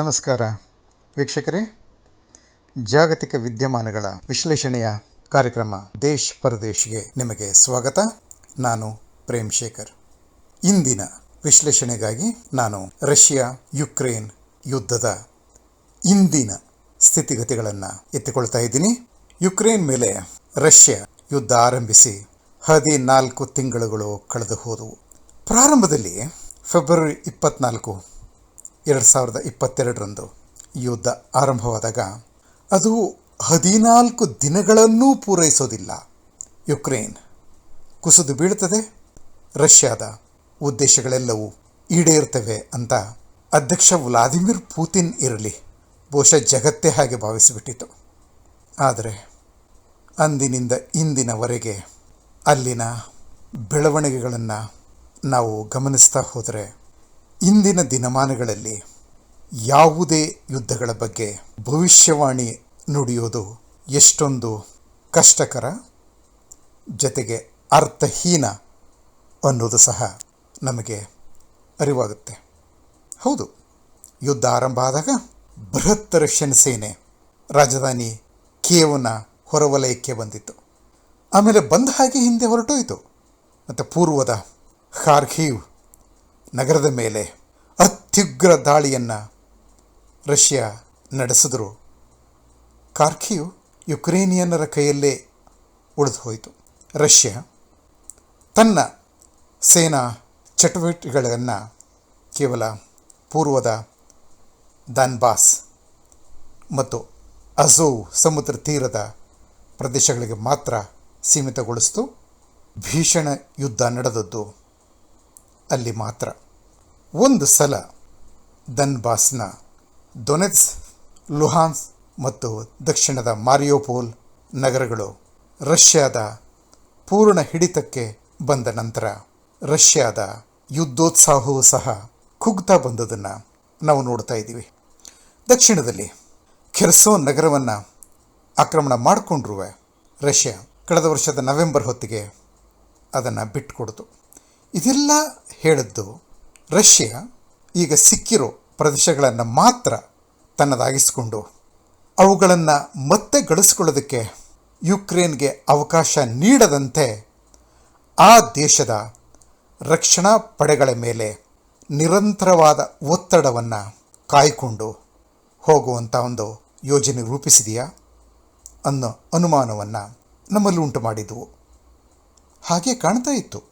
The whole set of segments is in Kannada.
ನಮಸ್ಕಾರ. ವೀಕ್ಷಕರೇ, ಜಾಗತಿಕ ವಿದ್ಯಮಾನಗಳ ವಿಶ್ಲೇಷಣೆಯ ಕಾರ್ಯಕ್ರಮ ದೇಶ್ ಪರದೇಶ್ಗೆ ನಿಮಗೆ ಸ್ವಾಗತ. ನಾನು ಪ್ರೇಮ್ ಶೇಖರ್. ಇಂದಿನ ವಿಶ್ಲೇಷಣೆಗಾಗಿ ನಾನು ರಷ್ಯಾ ಯುಕ್ರೇನ್ ಯುದ್ಧದ ಇಂದಿನ ಸ್ಥಿತಿಗತಿಗಳನ್ನು ಎತ್ತಿಕೊಳ್ತಾ ಇದ್ದೀನಿ. ಯುಕ್ರೇನ್ ಮೇಲೆ ರಷ್ಯಾ ಯುದ್ಧ ಆರಂಭಿಸಿ ಹದಿನಾಲ್ಕು ತಿಂಗಳುಗಳು ಕಳೆದು ಹೋದವು. ಪ್ರಾರಂಭದಲ್ಲಿ ಫೆಬ್ರವರಿ ಇಪ್ಪತ್ನಾಲ್ಕು ಎರಡು ಸಾವಿರದ ಇಪ್ಪತ್ತೆರಡರಂದು ಯುದ್ಧ ಆರಂಭವಾದಾಗ, ಅದು ಹದಿನಾಲ್ಕು ದಿನಗಳನ್ನೂ ಪೂರೈಸೋದಿಲ್ಲ. ಯುಕ್ರೇನ್ ಕುಸಿದು ಬೀಳ್ತದೆ ರಷ್ಯಾದ ಉದ್ದೇಶಗಳೆಲ್ಲವೂ ಈಡೇರ್ತವೆ ಅಂತ ಅಧ್ಯಕ್ಷ ವ್ಲಾದಿಮಿರ್ ಪೂತಿನ್ ಇರಲಿ, ಬಹುಶಃ ಜಗತ್ತೇ ಹಾಗೆ ಭಾವಿಸಿಬಿಟ್ಟಿತು ಆದರೆ ಅಂದಿನಿಂದ ಇಂದಿನವರೆಗೆ ಅಲ್ಲಿನ ಬೆಳವಣಿಗೆಗಳನ್ನು ನಾವು ಗಮನಿಸ್ತಾ ಹೋದರೆ ಇಂದಿನ ದಿನಮಾನಗಳಲ್ಲಿ ಯಾವುದೇ ಯುದ್ಧಗಳ ಬಗ್ಗೆ ಭವಿಷ್ಯವಾಣಿ ನುಡಿಯೋದು ಎಷ್ಟೊಂದು ಕಷ್ಟಕರ, ಜೊತೆಗೆ ಅರ್ಥಹೀನ ಅನ್ನೋದು ಸಹ ನಮಗೆ ಅರಿವಾಗುತ್ತೆ. ಹೌದು, ಯುದ್ಧ ಆರಂಭ ಆದಾಗ ಬೃಹತ್ ರಷ್ಯನ್ ಸೇನೆ ರಾಜಧಾನಿ ಕೇವನ ಹೊರವಲಯಕ್ಕೆ ಬಂದಿತ್ತು. ಆಮೇಲೆ ಬಂದ ಹಾಗೆ ಹಿಂದೆ ಹೊರಟೋಯಿತು. ಮತ್ತು ಪೂರ್ವದ ಖಾರ್ಖೀವ್ ನಗರದ ಮೇಲೆ ಅತ್ಯುಗ್ರ ದಾಳಿಯನ್ನು ರಷ್ಯಾ ನಡೆಸಿದ್ರು. ಕಾರ್ಖಿಯು ಯುಕ್ರೇನಿಯನ್ನರ ಕೈಯಲ್ಲೇ ಉಳಿದು ಹೋಯಿತು ರಷ್ಯಾ ತನ್ನ ಸೇನಾ ಚಟುವಟಿಕೆಗಳನ್ನು ಕೇವಲ ಪೂರ್ವದ ದನ್ಬಾಸ್ ಮತ್ತು ಅಝೋ ಸಮುದ್ರ ತೀರದ ಪ್ರದೇಶಗಳಿಗೆ ಮಾತ್ರ ಸೀಮಿತಗೊಳಿಸಿತು. ಭೀಷಣ ಯುದ್ಧ ನಡೆದದ್ದು ಅಲ್ಲಿ ಮಾತ್ರ. ಒಂದು ಸಲ ದನ್ಬಾಸ್ನ ದೊನೆತ್ಸ್, ಲುಹಾನ್ಸ್ ಮತ್ತು ದಕ್ಷಿಣದ ಮಾರಿಯೋಪೋಲ್ ನಗರಗಳು ರಷ್ಯಾದ ಪೂರ್ಣ ಹಿಡಿತಕ್ಕೆ ಬಂದ ನಂತರ ರಷ್ಯಾದ ಯುದ್ಧೋತ್ಸಾಹವೂ ಸಹ ಕುಗ್ತಾ ಬಂದದನ್ನು ನಾವು ನೋಡ್ತಾ ಇದ್ದೀವಿ. ದಕ್ಷಿಣದಲ್ಲಿ ಖೆರ್ಸೋ ನಗರವನ್ನು ಆಕ್ರಮಣ ಮಾಡಿಕೊಂಡ್ರು ರಷ್ಯಾ ಕಳೆದ ವರ್ಷದ ನವೆಂಬರ್ ಹೊತ್ತಿಗೆ ಅದನ್ನು ಬಿಟ್ಟುಕೊಡ್ತು ಇದೆಲ್ಲ ಹೇಳಿದ್ದು ರಷ್ಯಾ ಈಗ ಸಿಕ್ಕಿರೋ ಪ್ರದೇಶಗಳನ್ನು ಮಾತ್ರ ತನ್ನದಾಗಿಸಿಕೊಂಡು ಅವುಗಳನ್ನು ಮತ್ತೆ ಗಳಿಸ್ಕೊಳ್ಳೋದಕ್ಕೆ ಯುಕ್ರೇನ್ಗೆ ಅವಕಾಶ ನೀಡದಂತೆ ಆ ದೇಶದ ರಕ್ಷಣಾ ಪಡೆಗಳ ಮೇಲೆ ನಿರಂತರವಾದ ಒತ್ತಡವನ್ನು ಕಾಯ್ಕೊಂಡು ಹೋಗುವಂಥ ಒಂದು ಯೋಜನೆ ರೂಪಿಸಿದೆಯಾ ಅನ್ನೋ ಅನುಮಾನವನ್ನು ನಮ್ಮಲ್ಲಿ ಉಂಟು ಮಾಡಿದವು ಹಾಗೆ ಕಾಣ್ತಾ ಇತ್ತು.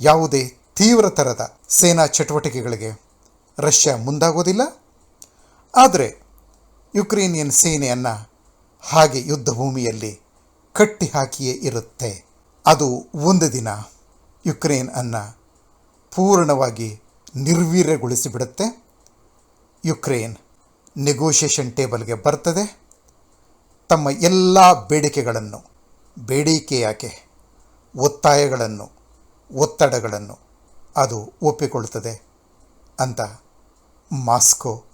ಯಾವುದೇ ತೀವ್ರ ಥರದ ಸೇನಾ ಚಟುವಟಿಕೆಗಳಿಗೆ ರಷ್ಯಾ ಮುಂದಾಗೋದಿಲ್ಲ. ಆದರೆ ಯುಕ್ರೇನಿಯನ್ ಸೇನೆಯನ್ನು ಹಾಗೆ ಯುದ್ಧ ಭೂಮಿಯಲ್ಲಿ ಕಟ್ಟಿ ಹಾಕಿಯೇ ಇರುತ್ತೆ. ಅದು ಒಂದು ದಿನ ಯುಕ್ರೇನ್ ಅನ್ನು ಪೂರ್ಣವಾಗಿ ನಿರ್ವೀರ್ಯಗೊಳಿಸಿಬಿಡುತ್ತೆ. ಯುಕ್ರೇನ್ ನೆಗೋಷಿಯೇಷನ್ ಟೇಬಲ್ಗೆ ಬರ್ತದೆ. ತಮ್ಮ ಎಲ್ಲ ಬೇಡಿಕೆಗಳನ್ನು ಬೇಡಿಕೆ ಯಾಕೆ ಒತ್ತಾಯಗಳನ್ನು, ಒತ್ತಡಗಳನ್ನು ಅದು ಒಪ್ಪಿಕೊಳ್ಳುತ್ತದೆ ಅಂತ ಮಾಸ್ಕೋ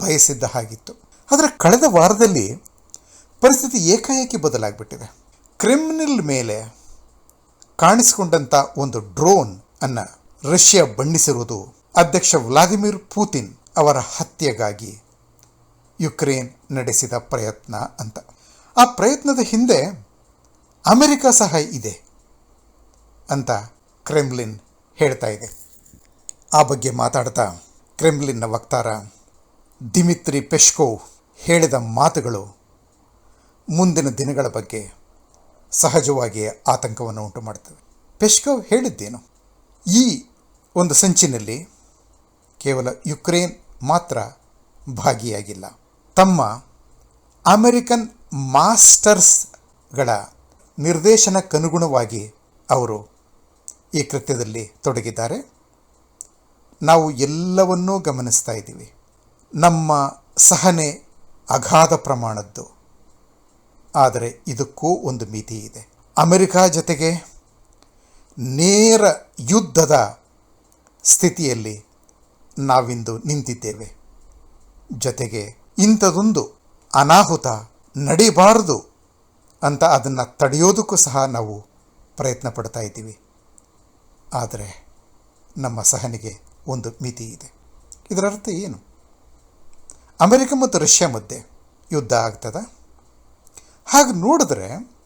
ಬಯಸಿದ್ದ ಹಾಗಿತ್ತು. ಆದರೆ ಕಳೆದ ವಾರದಲ್ಲಿ ಪರಿಸ್ಥಿತಿ ಏಕಾಏಕಿ ಬದಲಾಗಿಬಿಟ್ಟಿದೆ. ಕ್ರಿಮಿನಲ್ ಮೇಲೆ ಕಾಣಿಸಿಕೊಂಡಂಥ ಒಂದು ಡ್ರೋನ್ ಅನ್ನು ರಷ್ಯಾ ಬಣ್ಣಿಸಿರುವುದು ಅಧ್ಯಕ್ಷ ವ್ಲಾದಿಮಿರ್ ಪೂತಿನ್ ಅವರ ಹತ್ಯೆಗಾಗಿ ಯುಕ್ರೇನ್ ನಡೆಸಿದ ಪ್ರಯತ್ನ ಅಂತ. ಆ ಪ್ರಯತ್ನದ ಹಿಂದೆ ಅಮೆರಿಕ ಸಹ ಇದೆ ಅಂತ ಕ್ರೆಮ್ಲಿನ್ ಹೇಳ್ತಾ ಇದೆ. ಆ ಬಗ್ಗೆ ಮಾತಾಡ್ತಾ ಕ್ರೆಮ್ಲಿನ್ನ ವಕ್ತಾರ ದಿಮಿತ್ರಿ ಪೆಶ್ಕೋವ್ ಹೇಳಿದ ಮಾತುಗಳು ಮುಂದಿನ ದಿನಗಳ ಬಗ್ಗೆ ಸಹಜವಾಗಿಯೇ ಆತಂಕವನ್ನು ಉಂಟು ಮಾಡ್ತವೆ ಪೆಶ್ಕೋವ್ ಹೇಳಿದ್ದೇನು? ಈ ಒಂದು ಸಂಚಿನಲ್ಲಿ ಕೇವಲ ಯುಕ್ರೇನ್ ಮಾತ್ರ ಭಾಗಿಯಾಗಿಲ್ಲ. ತಮ್ಮ ಅಮೆರಿಕನ್ ಮಾಸ್ಟರ್ಸ್ಗಳ ನಿರ್ದೇಶನಕ್ಕನುಗುಣವಾಗಿ ಅವರು ಈ ಕೃತ್ಯದಲ್ಲಿ ತೊಡಗಿದ್ದಾರೆ. ನಾವು ಎಲ್ಲವನ್ನೂ ಗಮನಿಸ್ತಾ ಇದ್ದೀವಿ. ನಮ್ಮ ಸಹನೆ ಅಗಾಧ ಪ್ರಮಾಣದ್ದು. ಆದರೆ ಇದಕ್ಕೂ ಒಂದು ಮಿತಿ ಇದೆ. ಅಮೆರಿಕಾ ಜೊತೆಗೆ ನೇರ ಯುದ್ಧದ ಸ್ಥಿತಿಯಲ್ಲಿ ನಾವಿಂದು ನಿಂತಿದ್ದೇವೆ. ಜೊತೆಗೆ ಇಂಥದೊಂದು ಅನಾಹುತ ನಡಿಬಾರದು ಅಂತ ಅದನ್ನು ತಡೆಯೋದಕ್ಕೂ ಸಹ ನಾವು ಪ್ರಯತ್ನ ಪಡ್ತಾ ಇದ್ದೀವಿ. ಆದರೆ ನಮ್ಮ ಸಹನೆಗೆ ಒಂದು ಮಿತಿ ಇದೆ. ಇದರ ಅರ್ಥ ಏನು? ಅಮೆರಿಕ ಮತ್ತು ರಷ್ಯಾ ಮಧ್ಯೆ ಯುದ್ಧ ಆಗ್ತದ? ಹಾಗೆ ನೋಡಿದ್ರೆ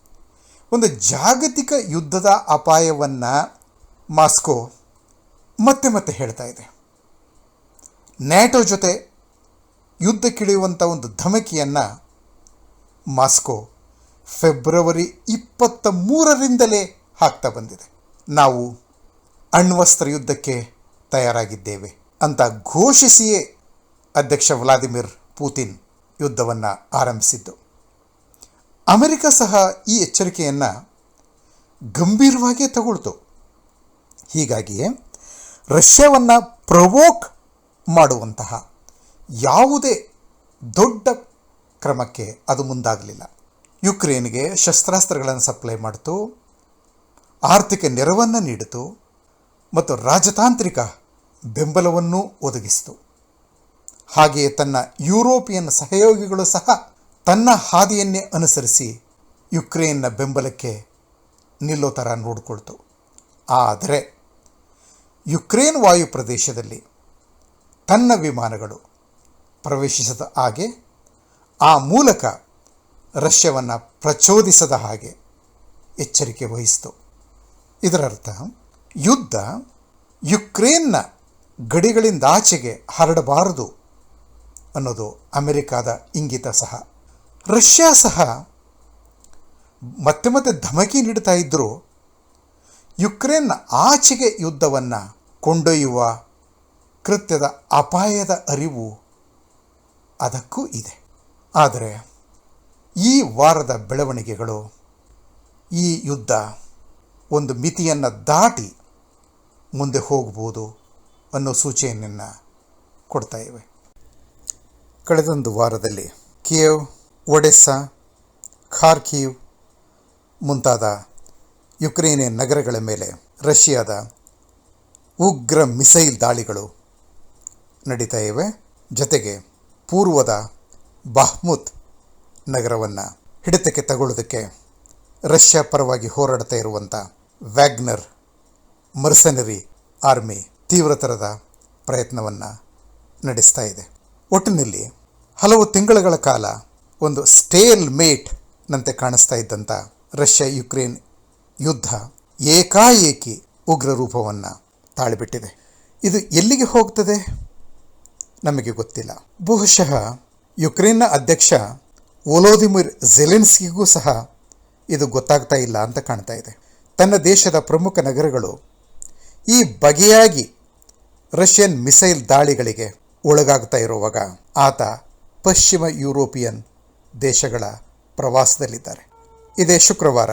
ಒಂದು ಜಾಗತಿಕ ಯುದ್ಧದ ಅಪಾಯವನ್ನು ಮಾಸ್ಕೋ ಮತ್ತೆ ಮತ್ತೆ ಹೇಳ್ತಾ ಇದೆ. ನ್ಯಾಟೋ ಜೊತೆ ಯುದ್ಧಕ್ಕಿಳಿಯುವಂಥ ಒಂದು ಧಮಕಿಯನ್ನು ಮಾಸ್ಕೋ ಫೆಬ್ರವರಿ ಇಪ್ಪತ್ತ ಮೂರರಿಂದಲೇ ಹಾಕ್ತಾ ಬಂದಿದೆ. ನಾವು ಅಣ್ವಸ್ತ್ರ ಯುದ್ಧಕ್ಕೆ ತಯಾರಾಗಿದ್ದೇವೆ ಅಂತ ಘೋಷಿಸಿಯೇ ಅಧ್ಯಕ್ಷ ವ್ಲಾದಿಮಿರ್ ಪೂತಿನ್ ಯುದ್ಧವನ್ನು ಆರಂಭಿಸಿದ್ದು. ಅಮೆರಿಕ ಸಹ ಈ ಎಚ್ಚರಿಕೆಯನ್ನು ಗಂಭೀರವಾಗಿಯೇ ತಗೊಳ್ತು. ಹೀಗಾಗಿಯೇ ರಷ್ಯಾವನ್ನು ಪ್ರವೋಕ್ ಮಾಡುವಂತಹ ಯಾವುದೇ ದೊಡ್ಡ ಕ್ರಮಕ್ಕೆ ಅದು ಮುಂದಾಗಲಿಲ್ಲ. ಯುಕ್ರೇನ್ಗೆ ಶಸ್ತ್ರಾಸ್ತ್ರಗಳನ್ನು ಸಪ್ಲೈ ಮಾಡಿತು, ಆರ್ಥಿಕ ನೆರವನ್ನು ನೀಡಿತು. ಮತ್ತು ರಾಜತಾಂತ್ರಿಕ ಬೆಂಬಲವನ್ನೂ ಒದಗಿಸಿತು. ಹಾಗೆಯೇ ತನ್ನ ಯುರೋಪಿಯನ್ ಸಹಯೋಗಿಗಳು ಸಹ ತನ್ನ ಹಾದಿಯನ್ನೇ ಅನುಸರಿಸಿ ಯುಕ್ರೇನ್ನ ಬೆಂಬಲಕ್ಕೆ ನಿಲ್ಲೋ ಥರ ನೋಡಿಕೊಳ್ತು. ಆದರೆ ಯುಕ್ರೇನ್ ವಾಯು ಪ್ರದೇಶದಲ್ಲಿ ತನ್ನ ವಿಮಾನಗಳು ಪ್ರವೇಶಿಸದ ಹಾಗೆ ಆ ಮೂಲಕ ರಷ್ಯವನ್ನು ಪ್ರಚೋದಿಸದ ಹಾಗೆ ಎಚ್ಚರಿಕೆ ವಹಿಸಿತು. ಇದರರ್ಥ ಯುದ್ಧ ಯುಕ್ರೇನ್ನ ಗಡಿಗಳಿಂದಾಚೆಗೆ ಹರಡಬಾರದು ಅನ್ನೋದು ಅಮೆರಿಕಾದ ಇಂಗಿತ ಸಹ. ರಷ್ಯಾ ಸಹ ಮತ್ತೆ ಮತ್ತೆ ಧಮಕಿ ನೀಡ್ತಾ ಇದ್ದರೂ ಯುಕ್ರೇನ್ನ ಆಚೆಗೆ ಯುದ್ಧವನ್ನು ಕೊಂಡೊಯ್ಯುವ ಕೃತ್ಯದ ಅಪಾಯದ ಅರಿವು ಅದಕ್ಕೂ ಇದೆ. ಆದರೆ ಈ ವಾರದ ಬೆಳವಣಿಗೆಗಳು ಈ ಯುದ್ಧ ಒಂದು ಮಿತಿಯನ್ನು ದಾಟಿ ಮುಂದೆ ಹೋಗ್ಬೋದು ಅನ್ನೋ ಸೂಚನೆಯನ್ನು ಕೊಡ್ತಾ ಇವೆ. ಕಳೆದೊಂದು ವಾರದಲ್ಲಿ ಕಿಯವ್, ಒಡೆಸ್ಸಾ ಖಾರ್ಕಿವ್ ಮುಂತಾದ ಯುಕ್ರೇನಿಯನ್ ನಗರಗಳ ಮೇಲೆ ರಷ್ಯಾದ ಉಗ್ರ ಮಿಸೈಲ್ ದಾಳಿಗಳು ನಡೀತಾ ಇವೆ. ಜೊತೆಗೆ ಪೂರ್ವದ ಬಾಹ್ಮುತ್ ನಗರವನ್ನು ಹಿಡಿತಕ್ಕೆ ತಗೊಳ್ಳೋದಕ್ಕೆ ರಷ್ಯಾ ಪರವಾಗಿ ಹೋರಾಡ್ತಾ ಇರುವಂಥ ವ್ಯಾಗ್ನರ್ ಮರ್ಸನರಿ ಆರ್ಮಿ ತೀವ್ರತರದ ಪ್ರಯತ್ನವನ್ನು ನಡೆಸ್ತಾ ಇದೆ. ಒಟ್ಟಿನಲ್ಲಿ ಹಲವು ತಿಂಗಳುಗಳ ಕಾಲ ಒಂದು ಸ್ಟೇಲ್ ಮೇಟ್ ನಂತೆ ಕಾಣಿಸ್ತಾ ಇದ್ದಂಥ ರಷ್ಯಾ ಯುಕ್ರೇನ್ ಯುದ್ಧ ಏಕಾಏಕಿ ಉಗ್ರ ರೂಪವನ್ನು ತಾಳಿಬಿಟ್ಟಿದೆ. ಇದು ಎಲ್ಲಿಗೆ ಹೋಗ್ತದೆ? ನಮಗೆ ಗೊತ್ತಿಲ್ಲ. ಬಹುಶಃ ಯುಕ್ರೇನ್ನ ಅಧ್ಯಕ್ಷ ವೊಲೋದಿಮಿರ್ ಜೆಲೆನ್ಸ್ಕಿಗೂ ಸಹ ಇದು ಗೊತ್ತಾಗ್ತಾ ಇಲ್ಲ ಅಂತ ಕಾಣ್ತಾ ಇದೆ. ತನ್ನ ದೇಶದ ಪ್ರಮುಖ ನಗರಗಳು ಈ ಬಗೆಯಾಗಿ ರಷ್ಯನ್ ಮಿಸೈಲ್ ದಾಳಿಗಳಿಗೆ ಒಳಗಾಗ್ತಾ ಇರುವಾಗ ಆತ ಪಶ್ಚಿಮ ಯುರೋಪಿಯನ್ ದೇಶಗಳ ಪ್ರವಾಸದಲ್ಲಿದ್ದಾರೆ. ಇದೇ ಶುಕ್ರವಾರ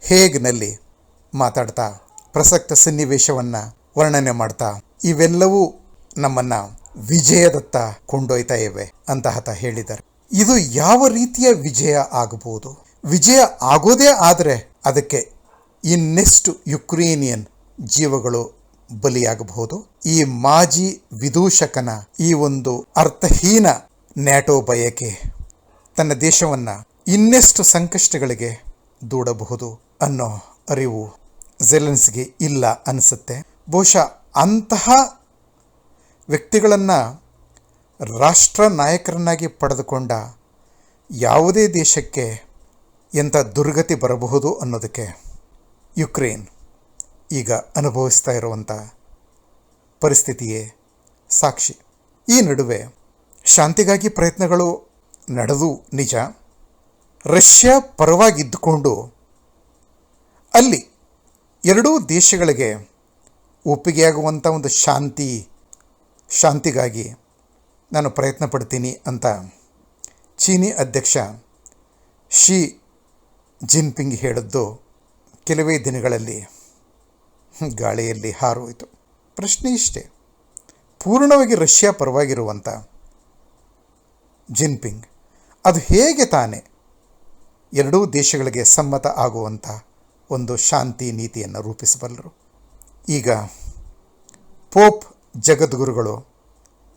ಹೇಗ್ನಲ್ಲಿ ಮಾತಾಡ್ತಾ ಪ್ರಸಕ್ತ ಸನ್ನಿವೇಶವನ್ನು ವರ್ಣನೆ ಮಾಡ್ತಾ ಇವೆಲ್ಲವೂ ನಮ್ಮನ್ನು ವಿಜಯದತ್ತ ಕೊಂಡೊಯ್ತಾ ಇವೆ ಅಂತ ಆತ ಹೇಳಿದ್ದಾರೆ. ಇದು ಯಾವ ರೀತಿಯ ವಿಜಯ ಆಗಬಹುದು? ವಿಜಯ ಆಗೋದೇ ಆದರೆ ಅದಕ್ಕೆ ಇನ್ನೆಷ್ಟು ಯುಕ್ರೇನಿಯನ್ ಜೀವಗಳು ಬಲಿಯಾಗಬಹುದು. ಈ ಮಾಜಿ ವಿದೂಷಕನ ಈ ಒಂದು ಅರ್ಥಹೀನ ನ್ಯಾಟೋ ಬಯಕೆ ತನ್ನ ದೇಶವನ್ನು ಇನ್ನೆಷ್ಟು ಸಂಕಷ್ಟಗಳಿಗೆ ದೂಡಬಹುದು ಅನ್ನೋ ಅರಿವು ಜೆಲೆನ್ಸ್ಗೆ ಇಲ್ಲ ಅನಿಸುತ್ತೆ. ಬಹುಶಃ ಅಂತಹ ವ್ಯಕ್ತಿಗಳನ್ನು ರಾಷ್ಟ್ರ ನಾಯಕರನ್ನಾಗಿ ಪಡೆದುಕೊಂಡ ಯಾವುದೇ ದೇಶಕ್ಕೆ ಎಂಥ ದುರ್ಗತಿ ಬರಬಹುದು ಅನ್ನೋದಕ್ಕೆ ಯುಕ್ರೇನ್ ಈಗ ಅನುಭವಿಸ್ತಾ ಇರುವಂಥ ಪರಿಸ್ಥಿತಿಯೇ ಸಾಕ್ಷಿ. ಈ ನಡುವೆ ಶಾಂತಿಗಾಗಿ ಪ್ರಯತ್ನಗಳು ನಡೆದು ನಿಜ, ರಷ್ಯಾ ಪರವಾಗಿದ್ದುಕೊಂಡು ಅಲ್ಲಿ ಎರಡೂ ದೇಶಗಳಿಗೆ ಒಪ್ಪಿಗೆಯಾಗುವಂಥ ಒಂದು ಶಾಂತಿ, ಶಾಂತಿಗಾಗಿ ನಾನು ಪ್ರಯತ್ನ ಪಡ್ತೀನಿ ಅಂತ ಚೀನಿ ಅಧ್ಯಕ್ಷ ಶಿ ಜಿನ್ಪಿಂಗ್ ಹೇಳಿದ್ದು ಕೆಲವೇ ದಿನಗಳಲ್ಲಿ. ಗಾಳಿಯಲ್ಲಿ ಹಾರೋಯಿತು. ಪ್ರಶ್ನೆ ಇಷ್ಟೇ. ಪೂರ್ಣವಾಗಿ ರಷ್ಯಾ ಪರವಾಗಿರುವಂಥ ಜಿನ್ಪಿಂಗ್, ಅದು ಹೇಗೆ ತಾನೇ ಎರಡೂ ದೇಶಗಳಿಗೆ ಸಮ್ಮತ ಆಗುವಂಥ ಒಂದು ಶಾಂತಿ ನೀತಿಯನ್ನು ರೂಪಿಸಬಲ್ಲರು? ಈಗ ಪೋಪ್ ಜಗದ್ಗುರುಗಳು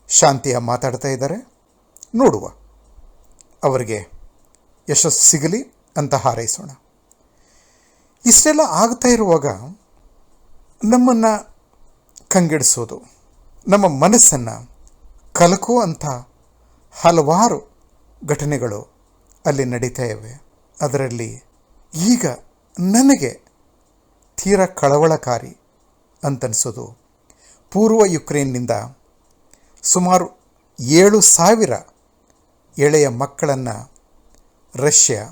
ಶಾಂತಿಯ ಮಾತಾಡ್ತಾ ಇದ್ದಾರೆ. ನೋಡುವ. ಅವರಿಗೆ ಯಶಸ್ಸು ಸಿಗಲಿ ಅಂತ ಹಾರೈಸೋಣ. ಇಷ್ಟೆಲ್ಲ ಆಗ್ತಾ ಇರುವಾಗ ನಮ್ಮನ್ನು ಕಂಗೆಡಿಸೋದು, ನಮ್ಮ ಮನಸ್ಸನ್ನು ಕಲಕುವಂಥ ಹಲವಾರು ಘಟನೆಗಳು ಅಲ್ಲಿ ನಡೀತಾ ಇವೆ ಅದರಲ್ಲಿ ಈಗ ನನಗೆ ತೀರ ಕಳವಳಕಾರಿ ಅಂತನಿಸೋದು, ಪೂರ್ವ ಯುಕ್ರೇನ್ನಿಂದ ಸುಮಾರು ಏಳು ಸಾವಿರ ಎಳೆಯ ಮಕ್ಕಳನ್ನು ರಷ್ಯಾ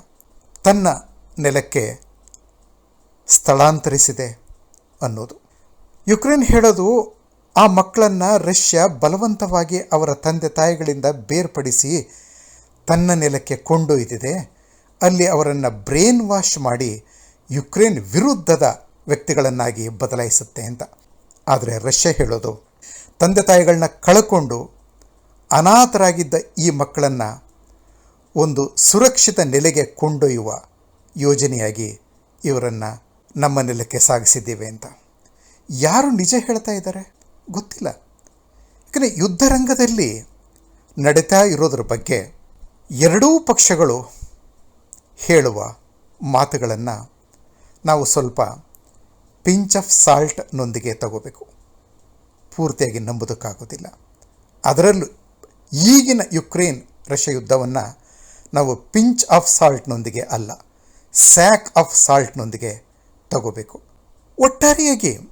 ತನ್ನ ನೆಲಕ್ಕೆ ಸ್ಥಳಾಂತರಿಸಿದೆ ಅನ್ನೋದು. ಯುಕ್ರೇನ್ ಹೇಳೋದು ಆ ಮಕ್ಕಳನ್ನು ರಷ್ಯಾ ಬಲವಂತವಾಗಿ ಅವರ ತಂದೆ ತಾಯಿಗಳಿಂದ ಬೇರ್ಪಡಿಸಿ ತನ್ನ ನೆಲಕ್ಕೆ ಕೊಂಡೊಯ್ದಿದೆ. ಅಲ್ಲಿ ಅವರನ್ನು ಬ್ರೇನ್ ವಾಶ್ ಮಾಡಿ ಯುಕ್ರೇನ್ ವಿರುದ್ಧದ ವ್ಯಕ್ತಿಗಳನ್ನಾಗಿ ಬದಲಾಯಿಸುತ್ತೆ ಅಂತ. ಆದರೆ ರಷ್ಯಾ ಹೇಳೋದು, ತಂದೆ ತಾಯಿಗಳನ್ನ ಕಳ್ಕೊಂಡು ಅನಾಥರಾಗಿದ್ದ ಈ ಮಕ್ಕಳನ್ನು ಒಂದು ಸುರಕ್ಷಿತ ನೆಲೆಗೆ ಕೊಂಡೊಯ್ಯುವ ಯೋಜನೆಯಾಗಿ ಇವರನ್ನು ನಮ್ಮ ನೆಲಕ್ಕೆ ಸಾಗಿಸಿದ್ದೇವೆ ಅಂತ. ಯಾರು ನಿಜ ಹೇಳ್ತಾ ಇದ್ದಾರೆ? ಗೊತ್ತಿಲ್ಲ. ಯಾಕಂದರೆ ಯುದ್ಧರಂಗದಲ್ಲಿ ನಡೀತಾ ಇರೋದ್ರ ಬಗ್ಗೆ ಎರಡೂ ಪಕ್ಷಗಳು ಹೇಳುವ ಮಾತುಗಳನ್ನು ನಾವು ಸ್ವಲ್ಪ ಪಿಂಚ್ ಆಫ್ ಸಾಲ್ಟ್ನೊಂದಿಗೆ ತಗೋಬೇಕು. ಪೂರ್ತಿಯಾಗಿ ನಂಬುದಕ್ಕಾಗೋದಿಲ್ಲ. ಅದರಲ್ಲೂ ಈಗಿನ ಯುಕ್ರೇನ್ ರಷ್ಯಾ ಯುದ್ಧವನ್ನು ನಾವು ಪಿಂಚ್ ಆಫ್ ಸಾಲ್ಟ್ನೊಂದಿಗೆ ಅಲ್ಲ, ಸ್ಯಾಕ್ ಆಫ್ ಸಾಲ್ಟ್ನೊಂದಿಗೆ ತಗೋಬೇಕು. ಒಟ್ಟಾರೆಯಾಗಿ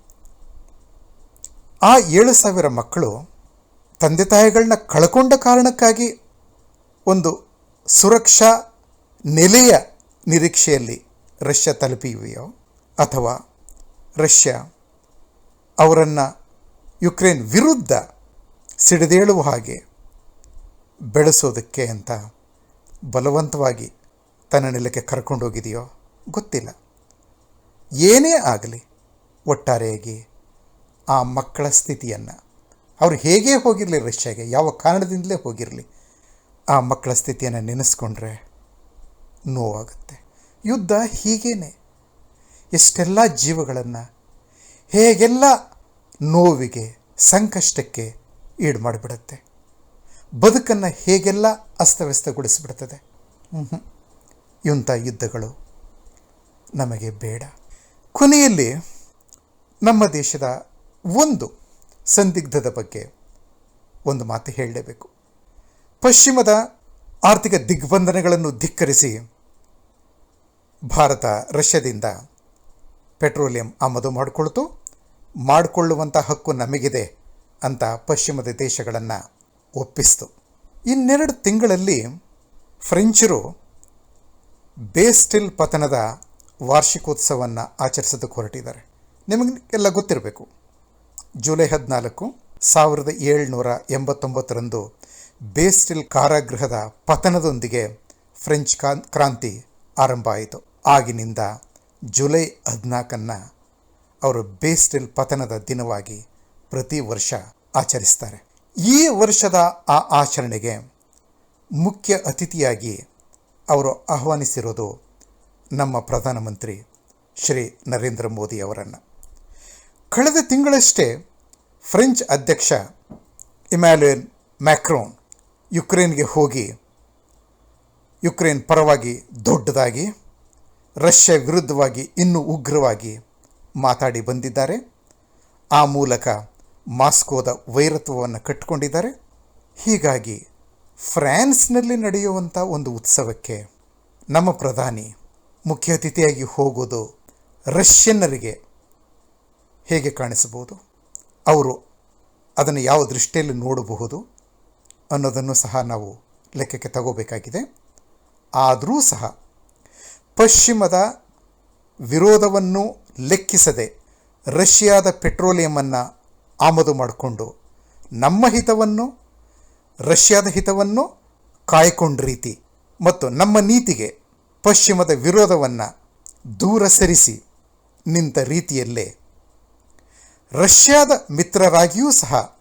ಆ ಏಳು ಸಾವಿರ ಮಕ್ಕಳು ತಂದೆ ತಾಯಿಗಳನ್ನ ಕಳ್ಕೊಂಡ ಕಾರಣಕ್ಕಾಗಿ ಒಂದು ಸುರಕ್ಷಾ ನೆಲೆಯ ನಿರೀಕ್ಷೆಯಲ್ಲಿ ರಷ್ಯಾ ತಲುಪಿವೆಯೋ ಅಥವಾ ರಷ್ಯಾ ಅವರನ್ನು ಯುಕ್ರೇನ್ ವಿರುದ್ಧ ಸಿಡಿದೇಳುವ ಹಾಗೆ ಬೆಳೆಸೋದಕ್ಕೆ ಅಂತ ಬಲವಂತವಾಗಿ ತನ್ನ ನೆಲಕ್ಕೆ ಕರ್ಕೊಂಡೋಗಿದೆಯೋ ಗೊತ್ತಿಲ್ಲ. ಏನೇ ಆಗಲಿ, ಒಟ್ಟಾರೆಯಾಗಿ ಆ ಮಕ್ಕಳ ಸ್ಥಿತಿಯನ್ನು. ಅವರು ಹೇಗೇ ಹೋಗಿರಲಿ ರಷ್ಯಾಗೆ? ಯಾವ ಕಾರಣದಿಂದಲೇ ಹೋಗಿರಲಿ? ಆ ಮಕ್ಕಳ ಸ್ಥಿತಿಯನ್ನು ನೆನೆಸ್ಕೊಂಡ್ರೆ ನೋವಾಗುತ್ತೆ. ಯುದ್ಧ ಹೀಗೇನೆ. ಎಷ್ಟೆಲ್ಲ ಜೀವಗಳನ್ನು, ಹೇಗೆಲ್ಲ ನೋವಿಗೆ, ಸಂಕಷ್ಟಕ್ಕೆ ಈಡು ಮಾಡಿಬಿಡುತ್ತೆ ಬದುಕನ್ನು ಹೇಗೆಲ್ಲ ಅಸ್ತವ್ಯಸ್ತಗೊಳಿಸಿಬಿಡ್ತದೆ. ಇಂಥ ಯುದ್ಧಗಳು ನಮಗೆ ಬೇಡ. ಕೊನೆಯಲ್ಲಿ ನಮ್ಮ ದೇಶದ ಒಂದು ಸಂದಿಗ್ಧದ ಬಗ್ಗೆ ಒಂದು ಮಾತು ಹೇಳಲೇಬೇಕು. ಪಶ್ಚಿಮದ ಆರ್ಥಿಕ ದಿಗ್ಬಂಧನಗಳನ್ನು ಧಿಕ್ಕರಿಸಿ ಭಾರತ ರಷ್ಯಾದಿಂದ ಪೆಟ್ರೋಲಿಯಂ ಆಮದು ಮಾಡಿಕೊಳ್ತು. ಮಾಡಿಕೊಳ್ಳುವಂಥ ಹಕ್ಕು ನಮಗಿದೆ ಅಂತ ಪಶ್ಚಿಮದ ದೇಶಗಳನ್ನು ಒಪ್ಪಿಸ್ತು. ಇನ್ನೆರಡು ತಿಂಗಳಲ್ಲಿ ಫ್ರೆಂಚರು ಬೇಸ್ಟಿಲ್ ಪತನದ ವಾರ್ಷಿಕೋತ್ಸವವನ್ನು ಆಚರಿಸೋದಕ್ಕೆ ಹೊರಟಿದ್ದಾರೆ. ನಿಮಗೆಲ್ಲ ಗೊತ್ತಿರಬೇಕು. ಜುಲೈ ಹದಿನಾಲ್ಕು, ಸಾವಿರದ ಏಳ್ನೂರ ಎಂಬತ್ತೊಂಬತ್ತರಂದು ಬೇಸ್ಟಿಲ್ ಕಾರಾಗೃಹದ ಪತನದೊಂದಿಗೆ ಫ್ರೆಂಚ್ ಕ್ರಾಂತಿ ಆರಂಭ ಆಯಿತು ಆಗಿನಿಂದ ಜುಲೈ ಹದಿನಾಲ್ಕನ್ನು ಅವರು ಬೇಸ್ಟಿಲ್ ಪತನದ ದಿನವಾಗಿ ಪ್ರತಿ ವರ್ಷ ಆಚರಿಸ್ತಾರೆ. ಈ ವರ್ಷದ ಆ ಆಚರಣೆಗೆ ಮುಖ್ಯ ಅತಿಥಿಯಾಗಿ ಅವರು ಆಹ್ವಾನಿಸಿರೋದು ನಮ್ಮ ಪ್ರಧಾನಮಂತ್ರಿ ಶ್ರೀ ನರೇಂದ್ರ ಮೋದಿ ಅವರನ್ನು. ಕಳೆದ ತಿಂಗಳಷ್ಟೇ ಫ್ರೆಂಚ್ ಅಧ್ಯಕ್ಷ ಇಮ್ಯಾನ್ಯುಯಲ್ ಮ್ಯಾಕ್ರೋನ್ ಯುಕ್ರೇನ್ಗೆ ಹೋಗಿ, ಯುಕ್ರೇನ್ ಪರವಾಗಿ ದೊಡ್ಡದಾಗಿ, ರಷ್ಯಾ ವಿರುದ್ಧವಾಗಿ ಇನ್ನೂ ಉಗ್ರವಾಗಿ ಮಾತಾಡಿ ಬಂದಿದ್ದಾರೆ. ಆ ಮೂಲಕ ಮಾಸ್ಕೋದ ವೈರತ್ವವನ್ನು ಕಟ್ಟಿಕೊಂಡಿದ್ದಾರೆ. ಹೀಗಾಗಿ ಫ್ರಾನ್ಸ್ನಲ್ಲಿ ನಡೆಯುವಂಥ ಒಂದು ಉತ್ಸವಕ್ಕೆ ನಮ್ಮ ಪ್ರಧಾನಿ ಮುಖ್ಯ ಅತಿಥಿಯಾಗಿ ಹೋಗೋದು ರಷ್ಯನ್ನರಿಗೆ ಹೇಗೆ ಕಾಣಿಸಬಹುದು? ಅವರು ಅದನ್ನು ಯಾವ ದೃಷ್ಟಿಯಲ್ಲಿ ನೋಡಬಹುದು ಅನ್ನೋದನ್ನು ಸಹ ನಾವು ಲೆಕ್ಕಕ್ಕೆ ತಗೋಬೇಕಾಗಿದೆ. ಆದರೂ ಸಹ ಪಶ್ಚಿಮದ ವಿರೋಧವನ್ನು ಲೆಕ್ಕಿಸದೆ ರಷ್ಯಾದ ಪೆಟ್ರೋಲಿಯಮನ್ನು ಆಮದು ಮಾಡಿಕೊಂಡು ನಮ್ಮ ಹಿತವನ್ನು, ರಷ್ಯಾದ ಹಿತವನ್ನು ಕಾಯ್ಕೊಂಡ ರೀತಿ ಮತ್ತು ನಮ್ಮ ನೀತಿಗೆ ಪಶ್ಚಿಮದ ವಿರೋಧವನ್ನು ದೂರ ಸರಿಸಿ ನಿಂತ ರೀತಿಯಲ್ಲೇ ರಷ್ಯಾದ ಮಿತ್ರರಾಗಿಯೂ ಸಹ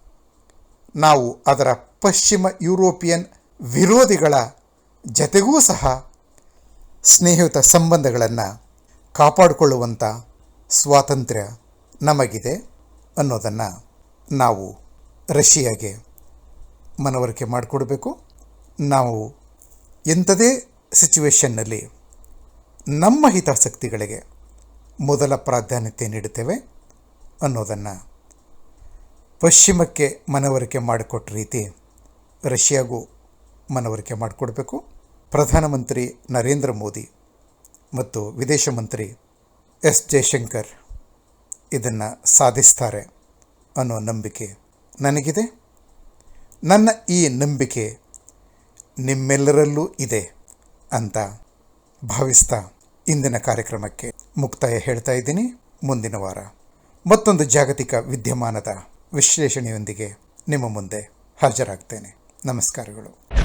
ನಾವು ಅದರ ಪಶ್ಚಿಮ ಯುರೋಪಿಯನ್ ವಿರೋಧಿಗಳ ಜತೆಗೂ ಸಹ ಸ್ನೇಹಿತ ಸಂಬಂಧಗಳನ್ನು ಕಾಪಾಡಿಕೊಳ್ಳುವಂಥ ಸ್ವಾತಂತ್ರ್ಯ ನಮಗಿದೆ ಅನ್ನೋದನ್ನು ನಾವು ರಷ್ಯಾಗೆ ಮನವರಿಕೆ ಮಾಡಿಕೊಡ್ಬೇಕು. ನಾವು ಎಂಥದೇ ಸಿಚುವೇಷನ್ನಲ್ಲಿ ನಮ್ಮ ಹಿತಾಸಕ್ತಿಗಳಿಗೆ ಮೊದಲ ಪ್ರಾಧಾನ್ಯತೆ ನೀಡುತ್ತೇವೆ. ಅನ್ನೋದನ್ನು ಪಶ್ಚಿಮಕ್ಕೆ ಮನವರಿಕೆ ಮಾಡಿಕೊಟ್ಟ ರೀತಿ ರಷ್ಯಾಗೂ ಮನವರಿಕೆ ಮಾಡಿಕೊಡ್ಬೇಕು. ಪ್ರಧಾನಮಂತ್ರಿ ನರೇಂದ್ರ ಮೋದಿ ಮತ್ತು ವಿದೇಶ ಮಂತ್ರಿ ಎಸ್ ಜಯಶಂಕರ್ ಇದನ್ನು ಸಾಧಿಸ್ತಾರೆ ಅನ್ನೋ ನಂಬಿಕೆ ನನಗಿದೆ. ನನ್ನ ಈ ನಂಬಿಕೆ ನಿಮ್ಮೆಲ್ಲರಲ್ಲೂ ಇದೆ ಅಂತ ಭಾವಿಸ್ತಾ ಇಂದಿನ ಕಾರ್ಯಕ್ರಮಕ್ಕೆ ಮುಕ್ತಾಯ ಹೇಳ್ತಾ ಇದ್ದೀನಿ. ಮುಂದಿನ ವಾರ. ಮತ್ತೊಂದು ಜಾಗತಿಕ ವಿದ್ಯಮಾನದ ವಿಶ್ಲೇಷಣೆಯೊಂದಿಗೆ ನಿಮ್ಮ ಮುಂದೆ ಹಾಜರಾಗ್ತೇನೆ. ನಮಸ್ಕಾರಗಳು.